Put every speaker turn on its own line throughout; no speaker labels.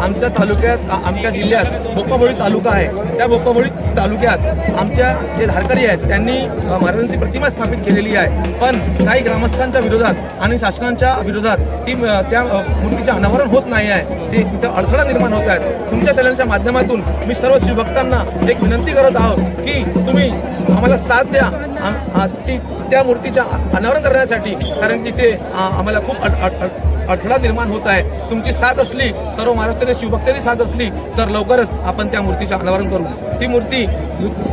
आमच्या तालुक्यात आमच्या जिल्ह्यात बोपाबोळी तालुका आहे. त्या बोपाबोळी तालुक्यात आमच्या जे धारकरी आहेत त्यांनी महाराजांची प्रतिमा स्थापित केलेली आहे. पण काही ग्रामस्थांच्या विरोधात आणि शासनाच्या विरोधात ती त्या मूर्तीचे अनावरण होत नाही आहे. ते तिथं अडथळा निर्माण होत आहेत. तुमच्या चॅनलच्या माध्यमातून मी सर्व शिवभक्तांना एक विनंती करत आहोत की तुम्ही आम्हाला साथ द्या. ती त्या मूर्तीच्या अनावरण करण्यासाठी कारण तिथे आम्हाला खूप अड- अडथळा निर्माण होत आहे. तुमची साथ असली सर्व महाराष्ट्राने शिवभक्तांनी साथ असली तर लवकरच आपण त्या मूर्तीचे अनावरण करू. ती मूर्ती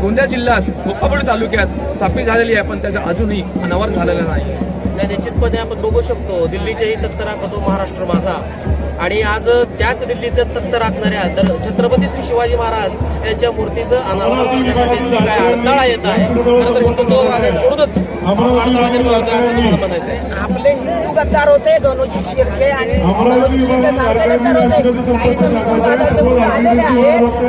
गोंदिया जिल्ह्यात बोपाबोडी तालुक्यात स्थापित झालेली आहे पण त्याचं अजूनही अनावरण झालेलं नाही.
निश्चितपणे आपण बघू शकतो दिल्लीच्याही तख्त राखतो महाराष्ट्र माझा. आणि आज त्याच दिल्लीचं तख्त राखणाऱ्या दर- छत्रपती श्री शिवाजी महाराज यांच्या मूर्तीचं अनावरण करण्यासाठी जी काय अडथळा येत आहे. तर अडथळा निर्माण असं म्हणायचं आहे.
आपले हिंदू गद्दार होते गणोजी शिर्के आणि गणोजी शिर्के सारखे गद्दार होते. आलेले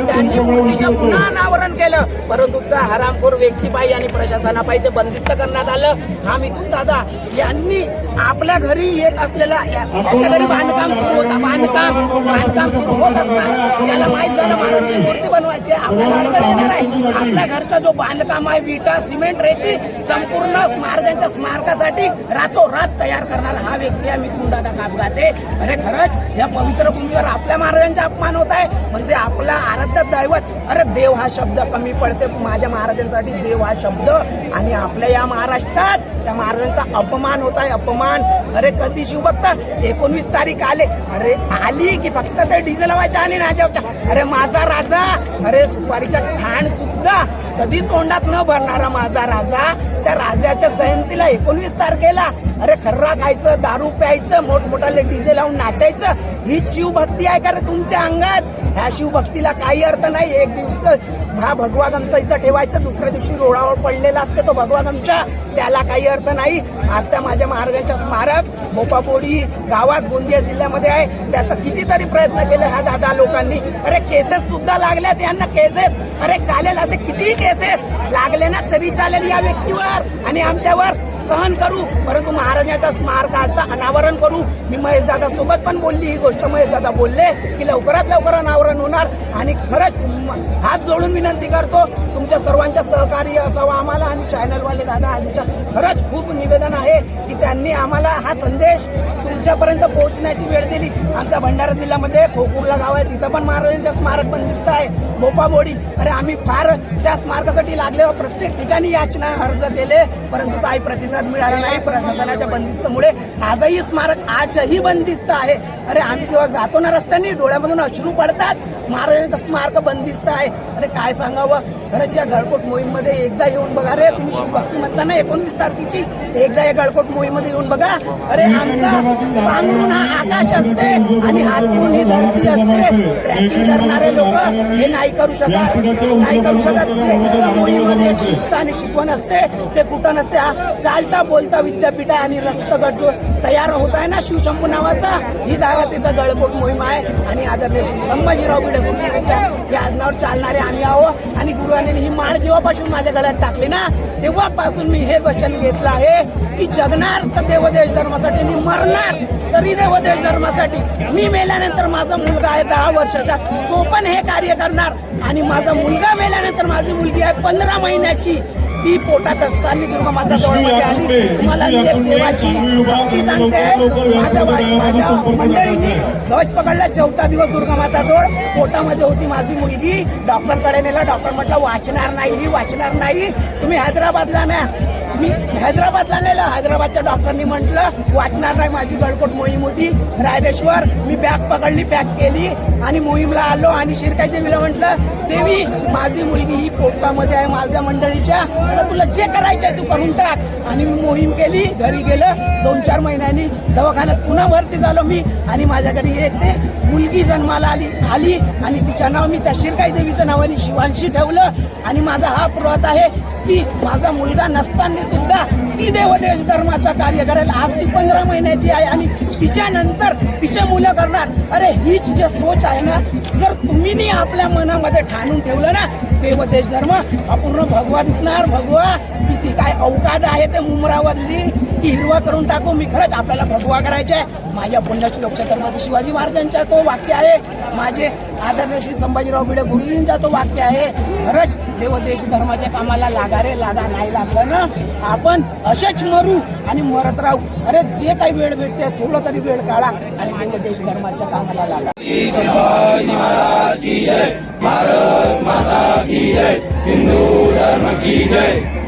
त्यांनी मूर्तीचं पुन्हा अनावरण केलं. परंतु त्या हरामखोर व्यक्तीपायी आणि प्रशासनापायी ते बंदिस्त करण्यात आलं. हा मिथून दादा यांनी आपल्या घरी येत असलेला याच्या घरी बांधकाम सुरू होता. बांधकाम बांधकाम सुरू होत असताना याला माहीत झालं महाराजांची मूर्ती बनवायची येणार आहे. आपल्या घरचा जो बांधकाम आहे विटा सिमेंट रेती संपूर्ण महाराजांच्या स्मारकासाठी रातोरात तयार करणारा हा व्यक्ती आहे मिथून दादा कापगाते अरे खरंच या पवित्र भूमीवर आपल्या महाराजांचा अपमान होत आहे. म्हणजे आपला आराध्य दैवत अरे देव हा शब्द कमी पडते माझ्या महाराजांसाठी. देव हा शब्द आणि आपल्या या महाराष्ट्रात त्या महाराजांचा अपमान होत आहे अपमान. अरे कधी शिवभक्ता एकोणवीस तारीख आले. अरे आली की फक्त ते डिझेल लावायच्या आणि नाजावच्या अरे माझा राजा अरे सुपारीच्या खाण सुद्धा कधी तोंडात न भरणारा माझा राजा त्या राजाच्या जयंतीला एकोणवीस तारखेला अरे खर्रा खायचं दारू प्यायचं मोठमोठाले डीजे लावून नाचायचं हीच शिवभक्ती आहे कारण तुमच्या अंगात? ह्या शिवभक्तीला काही अर्थ नाही. एक दिवस हा भगवा गमचा इथं ठेवायचं. दुसऱ्या दिवशी रोडावर पडलेला असते तो भगवा गमचा त्याला काही अर्थ नाही. आज त्या माझ्या महाराजांच्या स्मारक मोपापोडी गावात गोंदिया जिल्ह्यामध्ये आहे. त्याचा कितीतरी प्रयत्न केले ह्या दादा लोकांनी. अरे केसेस सुद्धा लागल्यात यांना केसेस अरे चालेल असे कितीही केसेस लागले ना तरी चालेल या व्यक्तीवर आणि आमच्यावर. सहन करू परंतु महाराजांच्या स्मारकाचं अनावरण करू. मी महेश दादा सोबत पण बोलली ही गोष्ट महेश दादा बोलले की लवकरात लवकर अनावरण होणार. आणि खरंच हात जोडून विनंती करतो तुमच्या सर्वांच्या सहकार्य असावं आम्हाला आणि चॅनलवाले दादा आमच्या खरंच खूप निवेदन आहे की त्यांनी आम्हाला हा संदेश तुमच्यापर्यंत पोहोचण्याची वेळ दिली. आमच्या भंडारा जिल्ह्यामध्ये खोकुर्ला गाव आहे तिथं पण महाराजांच्या स्मारक पण दिसत आहे. बोपाबोडी अरे आम्ही फार त्या स्मारकासाठी लागलेलो प्रत्येक ठिकाणी याचना अर्ज केले परंतु काही प्रतिसाद मिळाला नाही प्रशासनाच्या बंदिस्तमुळे. आजही स्मारक आजही बंदिस्त आहे. अरे आम्ही जेव्हा जातो ना रस्त्याने डोळ्यामधून अश्रू पडतात. महाराजांचं स्मारक बंदिस्त आहे. अरे काय सांगावं? खरंच या गळकोट मोहीममध्ये एकदा येऊन बघा रे. तुम्ही शिवभक्ती म्हणता ना एकोणवीस तारखेची. एकदा या गळकोट मोहीममध्ये येऊन बघा. अरे आमचा पांघरून हा आकाश असते आणि हात घेऊन ही धरती असते. ट्रॅकिंग करणारे लोक हे नाही करू शकत. नाही करू शकत. मोहीममध्ये एक शिस्त आणि शिकवण असते. ते कुठं नसते. हा चालता बोलता विद्यापीठ आहे आणि रक्तगट जो तयार होत आहे ना शिवशंभू नावाचा ही दारा तिथं गळकोट मोहीम आहे. आणि आदरणीय संभाजीराव भिडे गुरु यांच्या या आज्ञावर चालणारे आम्ही आहोत. आणि गुरुवाने ही माळ जेव्हापासून माझ्या गळ्यात टाकली ना तेव्हापासून मी हे वचन घेतलं आहे की जगणार तर देवदेश धर्मासाठी मी मरणार तरी देवदेश धर्मासाठी. मी मेल्यानंतर माझा मुलगा आहे दहा वर्षाचा. तो पण हे कार्य करणार. आणि माझा मुलगा मेल्यानंतर माझी मुलगी आहे पंधरा महिन्याची. ती पोटात असताना दुर्गा माता जवळमध्ये आली. तुम्हाला मी एक देवाची भक्ती सांगते. माझ्या माझ्या मंडळीने ध्वज पकडला चौथा दिवस दुर्गा माता जवळ. पोटामध्ये होती माझी मुलगी. डॉक्टरकडे नेला. डॉक्टर म्हटलं वाचणार नाही वाचणार नाही. तुम्ही हैदराबादला ना मी हैदराबादला नेलं. हैदराबादच्या डॉक्टरनी म्हटलं वाचणार नाही माझी गडकोट मोहीम होती. रायरेश्वर मी बॅग पकडली पॅक केली आणि मोहीमला आलो आणि शिरकाई देवीला म्हटलं देवी माझी मुलगी ही पोटामध्ये आहे माझ्या मंडळीच्या. तर तुला जे करायचं आहे तू करून टाक. आणि मी मोहीम केली. घरी गेलं. दोन चार महिन्यांनी दवाखान्यात पुन्हा भरती झालो मी आणि माझ्या घरी एक ते मुलगी जन्माला आली आली आणि तिच्या नाव मी त्या शिरकाई देवीचं नावाने शिवांशी ठेवलं. आणि माझा हा पुरवत आहे. की माझा मुलगा नसताना सुद्धा ती देव देश धर्माचं कार्य करेल. आज ती पंधरा महिन्याची आहे आणि तिच्यानंतर तिचे मुलं करणार. अरे हीच जे सोच आहे ना जर तुम्ही आपल्या मनामध्ये ठाणून ठेवलं ना देव देश धर्म अपूर्ण भगवा दिसणार. भगवा किती काय अवकाद आहे ते मुमरावरली ती हिरवा करून टाकू. मी खरंच आपल्याला भगवा करायचे आहे. माझ्या पुण्याची लोकछत्रपती शिवाजी महाराजांचा तो वाक्य आहे. माझे आदरणीय श्री संभाजीराव भिडे गुरुजींचा तो वाक्य आहे. खरंच देव देश धर्माच्या कामाला लागा रे लागा नाही लागलं ना? आपण असेच मरू आणि मरत राहू. अरे जे काही वेळ भेटते थोडं तरी वेळ काढा आणि देव देश धर्माच्या कामाला लागा.
भारत माता की जय हिंदू धर्म की जय